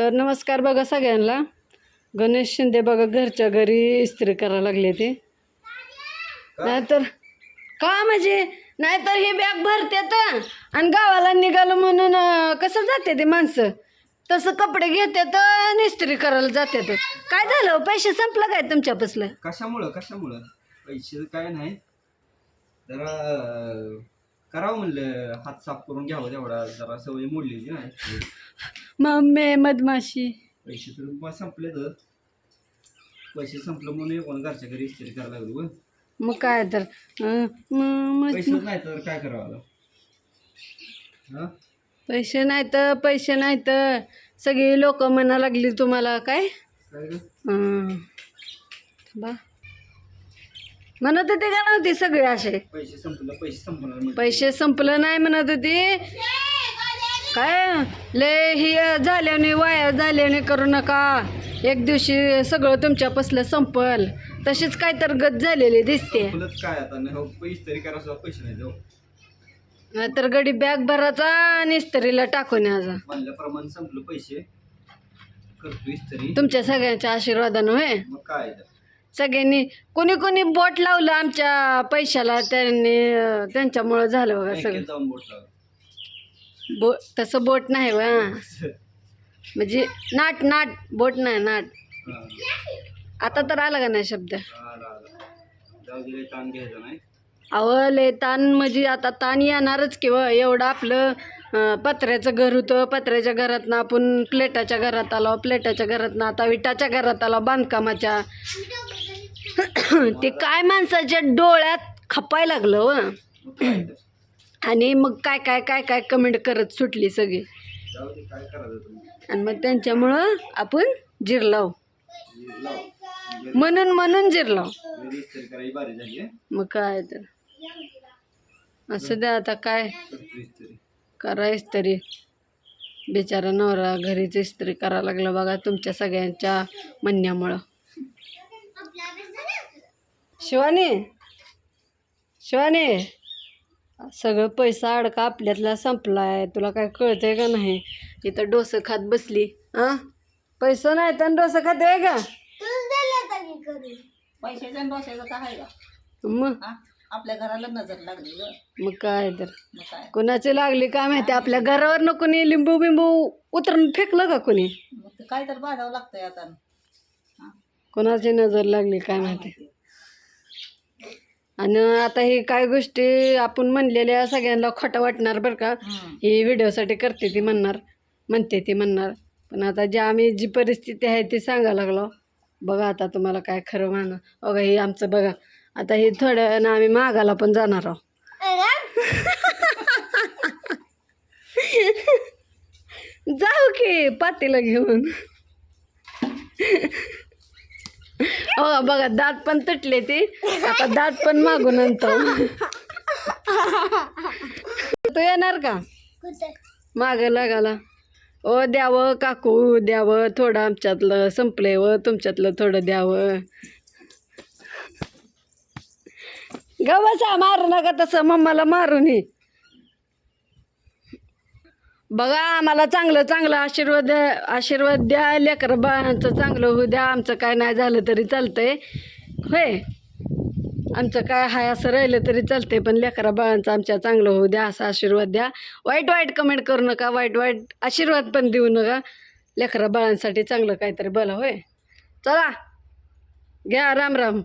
तर नमस्कार बघा सगळ्यांना. गणेश शिंदे बघा घरच्या घरी इस्त्री करायला लागले ते. नाहीतर का म्हणजे? नाहीतर हे बॅग भरतात आणि गावाला निघालं म्हणून कसं जाते ते माणसं? तसं कपडे घेतात आणि इस्त्री करायला जातात काय झालं हो? पैसे संपलं काय तुमच्यापासलं? कशामुळं? कशामुळं? पैसे काय नाही जरा करावं म्हणलं हात साफ करून घ्यावं तेवढा जरा सवय मोडलेली नाही मम्मी मधमाशी पैसे तर मग संपले तर पैसे संपलं म्हणून कोण घरच्या घरी इस्त्री करायला लागलो गं. मग काय तर अं, म- म- पैसेच नाही तर काय करावं आता? हा पैसे नाही तर पैसे नाही तर सगळी लोक म्हणा लागली तुम्हाला काय काय गं? हं. बा म्हणत होते का नव्हती सगळे असे? पैसे संपलं पैसे संपणार पैसे संपलं नाही म्हणत होती. काय? लय ही झाल्याने वाया झाल्याने करू नका. एक दिवशी सगळं तुमच्यापासलं संपल. तशीच काय तर गत झालेली दिसते. काय आता? हो, पैसे तरी करा सुद्धा पैसे नाही जाऊ नाहीतर गडी बॅग भरायचा आणि इस्त्रीला टाकून यायचा. म्हणल्याप्रमाणे संपलं पैसे. करतो इस्त्री. तुमच्या सगळ्यांच्या आशीर्वादानं होय? काय. सगळ्यांनी कोणी कोणी बोट लावलं आमच्या पैशाला त्यांनी अं, त्यांच्यामुळं झालं बघा बँकेत सगळं जाऊन बोट. बो तसं बोट नाही वा म्हणजे नाट नाट बोट नाही नाट हा. आता तर आला का नाही शब्द आला, आला. जाऊ दे ताण घ्यायचा नाही अहो लय ताण म्हणजे आता ताण येणारच किंवा एवढं आपलं पत्र्याचं घर होतं. पत्र्याच्या घरातनं आपण प्लेटाच्या घरात आलो. प्लेटाच्या घरातनं आता विटाच्या घरात आलो बांधकामाच्या. ते काय माणसाच्या डोळ्यात खपाय लागलं व आणि मग काय काय काय काय कमेंट करत सुटली सगळी. आणि मग त्यांच्यामुळं आपण जिरलाव. म्हणून म्हणून जिरलाव. मग काय तर. असं द्या आता काय. करतो इस्त्री बिचारा नवरा घरीच इस्त्री करायला लागला बघा तुमच्या सगळ्यांच्या म्हणण्यामुळं. शिवानी शिवानी सगळं पैसा अडका आपल्यातला संपलाय. तुला काय कळतंय का नाही? इथं डोसं खात बसली हा पैसा नाही तर डोसं खाते आहे का? काय का? मग? आपल्या घराला नजर लागली ग. मग काय तर. मग काय? कोणाची लागली काय माहिती? आपल्या घरावर न कोणी लिंबू बिंबू उतरून फेकलं का कोणी? मग ते काय तर बांधावं लागतंय आता. कोणाची नजर लागली काय माहिती? आणि आता ही काय गोष्टी आपण म्हणलेल्या सगळ्यांना खोटं वाटणार बरं का? हम्म. ही व्हिडिओसाठी करते ती म्हणणार म्हणते ती म्हणणार. पण आता ज्या आम्ही जी परिस्थिती आहे ती सांगायला लागलो बघा आता तुम्हाला काय खरं म्हणा बघा ही आमचं बघा आता हे थोड्या वेळानं आम्ही मागायला पण जाणार आहोत. जाऊ की पातीला घेऊन. हो बघा दात पण तुटले ती. आता दात पण मागून आणतो तू येणार का? माग लागाला ओ द्यावं काकू द्यावं थोडं आमच्यातलं संपलंय व तुमच्यातलं थोडं द्यावं. गवसा मारू नका तसं मम्माला मारून ये. बघा आम्हाला चांगलं चांगलं आशीर्वाद आशीर्वाद द्या लेकर बाळांचं चांगलं होऊ द्या आमचं काय नाही झालं तरी चालतंय. होय? आमचं काय हाय असं राहिलं तरी चालतंय पण लेकरा बाळांचं आमच्या चांगलं होऊ द्या असा आशीर्वाद द्या. वाईट वाईट कमेंट करू नका वाईट वाईट आशीर्वाद पण देऊ नका. लेकरा बाळांसाठी चांगलं काहीतरी बोला होय? चला. घ्या राम राम.